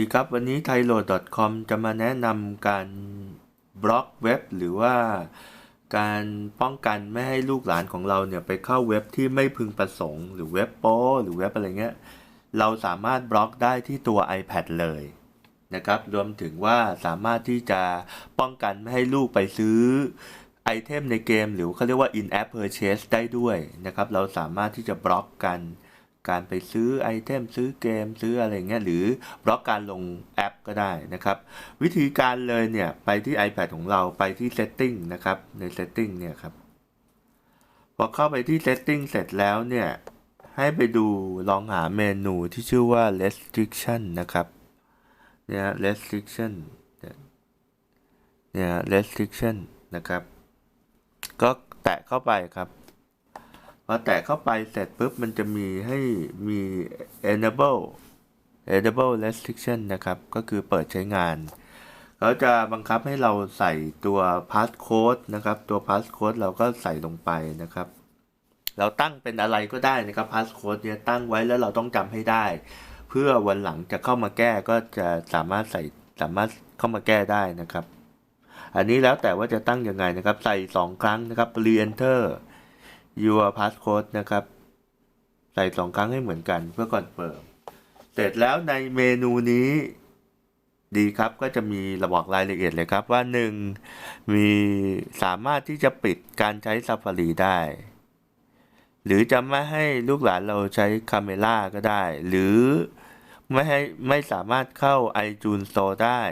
ดีครับ วันนี้ t h a i l o c o m จะมาแนะนำการบล็อกเว็บ หรือว่าการป้องกันไม่ให้ลูกหลานของเราเนี่ยไปเข้าเว็บที่ไม่พึงประสงค์ หรือเว็บโป้หรือเว็บอะไรเงี้ย เราสามารถบล็อกได้ที่ตัว iPad เลยนะครับรวมถึงว่าสามารถที่จะป้องกันไม่ให้ลูกไปซื้อไอเทมในเกม หรือเขาเรียกว่า in-app purchase ได้ด้วยนะครับ เราสามารถที่จะบล็อกกัน การไปซื้อไอเทมซื้อเกมซื้ออะไรเงี้ยหรือบล็อกการลงแอปก็ได้นะครับ วิธีการเลยเนี่ยไปที่ iPad ของเราไปที่ Setting นะครับใน Setting เนี่ยครับพอเข้าไปที่ Setting เสร็จแล้วเนี่ยให้ไปดูลองหาเมนูที่ชื่อว่า restriction นะครับเนี่ย restriction เนี่ย restriction นะครับ ก็แตะเข้าไปครับ พอแตะเข้าไปเสร็จปุ๊บมันจะมีให้มี enable enable restriction นะครับ ก็คือเปิดใช้งานเขาจะบังคับให้เราใส่ตัว passcode นะครับ ตัว passcode เราก็ใส่ลงไปนะครับ เราตั้งเป็นอะไรก็ได้นะครับ passcode เนี่ยตั้งไว้แล้วเราต้องจำให้ได้ เพื่อวันหลังจะเข้ามาแก้ก็จะสามารถใส่สามารถเข้ามาแก้ได้นะครับ อันนี้แล้วแต่ว่าจะตั้งยังไงนะครับ ใส่ 2 ครั้งนะครับ re-enter your passcode นะครับ ใส่สองครั้งให้เหมือนกันเพื่อก่อนเปิดเสร็จแล้วในเมนูนี้ดีครับก็จะมีระบอกรายละเอียดเลยครับว่า 1. มีสามารถที่จะปิดการใช้ Safari ได้ หรือจะไม่ให้ลูกหลานเราใช้คาเมล่าก็ได้ หรือไม่ให้ไม่สามารถเข้า iTunes Store ได้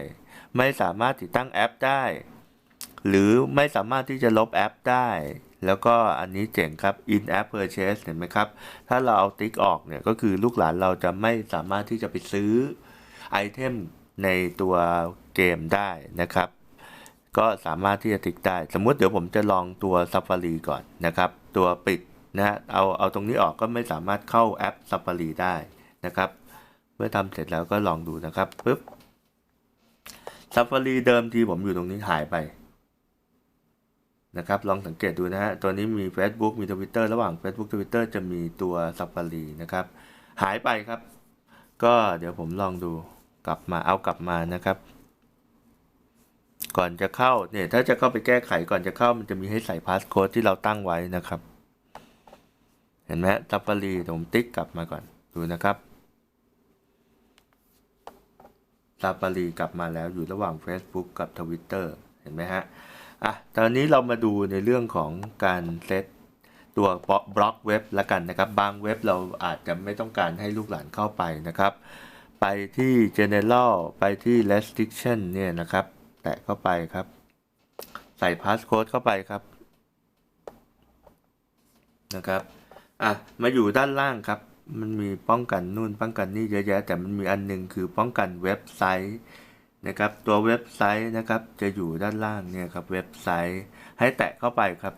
ไม่สามารถติดตั้งแอปได้ หรือไม่สามารถที่จะลบแอปได้ แล้วก็อันนี้เจ๋งครับ in app purchase เห็นไหมครับ ถ้าเราเอาติ๊กออกเนี่ยก็คือลูกหลานเราจะไม่สามารถที่จะไปซื้อไอเทมในตัวเกมได้นะครับ ก็สามารถที่จะติ๊กได้ สมมุติเดี๋ยวผมจะลองตัว Safari ก่อนนะครับ ตัวปิดนะฮะเอาเอาตรงนี้ออกก็ไม่สามารถเข้าแอป Safari ได้นะครับ เมื่อทำเสร็จแล้วก็ลองดูนะครับปึ๊บ Safari เดิมทีผมอยู่ตรงนี้หายไป นะครับลองสังเกตดูนะฮะตัวนี้มี Facebook มี Twitter ระหว่าง Facebook Twitter จะมีตัว Safari นะครับ หายไปครับ ก็เดี๋ยวผมลองดูกลับมาเอากลับมานะครับ ก่อนจะเข้าเนี่ยถ้าจะเข้าไปแก้ไขก่อนจะเข้ามันจะมีให้ใส่พาสโค้ดที่เราตั้งไว้นะครับ เห็นไหมซัฟฟารีผมติ๊กกลับมาก่อนดูนะครับซัฟฟารีกลับมาแล้วอยู่ระหว่าง Facebook กับ Twitter เห็นไหมฮะ อะตอนนี้เรามาดูในเรื่องของการเซตตัวบล็อกเว็บละกันนะครับ บางเว็บเราอาจจะไม่ต้องการให้ลูกหลานเข้าไปนะครับ ไปที่ general ไปที่ restriction เนี่ยนะครับ แตะเข้าไปครับ ใส่ passcode เข้าไปครับนะครับอะมาอยู่ด้านล่างครับ มันมีป้องกันนู่นป้องกันนี่เยอะแยะ แต่มันมีอันนึงคือป้องกันเว็บไซต์ นะครับตัวเว็บไซต์นะครับจะอยู่ด้านล่างเนี่ยครับเว็บไซต์ให้แตะเข้าไปครับ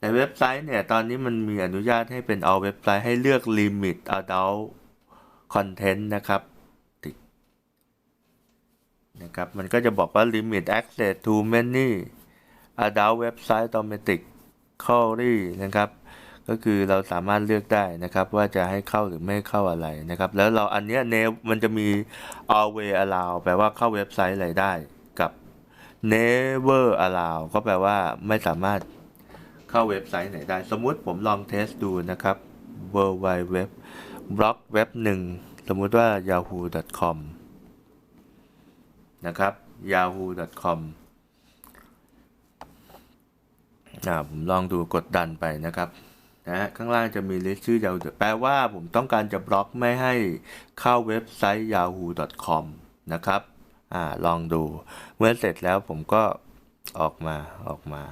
ในเว็บไซต์เนี่ยตอนนี้มันมีอนุญาตให้เป็นเอาเว็บไซต์ให้เลือก limit adult content นะครับนะครับมันก็จะบอกว่า limit access to many adult website automatic query นะครับ ก็คือเราสามารถเลือกได้นะครับ ว่าจะให้เข้าหรือไม่เข้าอะไรนะครับ แล้วเราอันนี้เนมันจะมี always allow แปลว่าเข้าเว็บไซต์อะไรได้กับ never allow ก็แปลว่าไม่สามารถเข้าเว็บไซต์ไหนได้ สมมุติผมลองเทสดูนะครับ world wide web บล็อกเว็บหนึ่งสมมุติว่า yahoo.com นะครับ yahoo.com อ่าผมลองดูกดดันไปนะครับ นะข้างล่างจะมีลิสต์ชื่อยาวแปลว่าผมต้องการจะบล็อกไม่ให้เข้าเว็บไซต์ yahoo.com นะครับอ่าลองดู เมื่อเสร็จแล้วผมก็ออกมาออกมา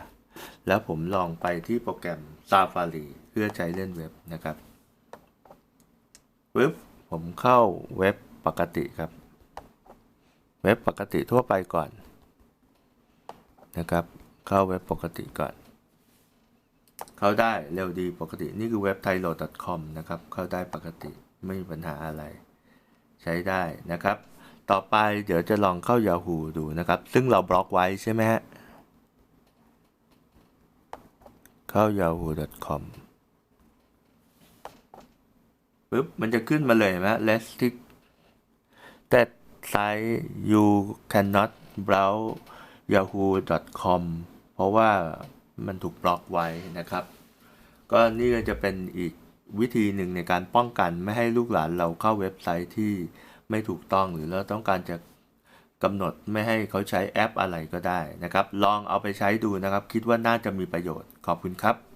แล้วผมลองไปที่โปรแกรม Safari เพื่อใช้เล่นเว็บนะครับปึ๊บผมเข้าเว็บปกติครับ เว็บปกติทั่วไปก่อนนะครับ เข้าเว็บปกติก่อน เข้าได้เร็วดีปกตินี่คือเว็บ t h a i l o c o m นะครับ เข้าได้ปกติไม่มีปัญหาอะไร ใช้ได้นะครับ ต่อไปเดี๋ยวจะลองเข้า Yahoo ดูนะครับ ซึ่งเราบล็อกไว้ใช่ไหมฮะเข้า yahoo.com ปึ๊บมันจะขึ้นมาเลยไหม restrict ไซต์ you cannot browse yahoo.com เพราะว่า มันถูกบล็อกไว้นะครับ ก็นี่ก็จะเป็นอีกวิธีหนึ่งในการป้องกันไม่ให้ลูกหลานเราเข้าเว็บไซต์ที่ไม่ถูกต้องหรือเราต้องการจะกำหนดไม่ให้เขาใช้แอปอะไรก็ได้นะครับ ลองเอาไปใช้ดูนะครับ คิดว่าน่าจะมีประโยชน์ขอบคุณครับ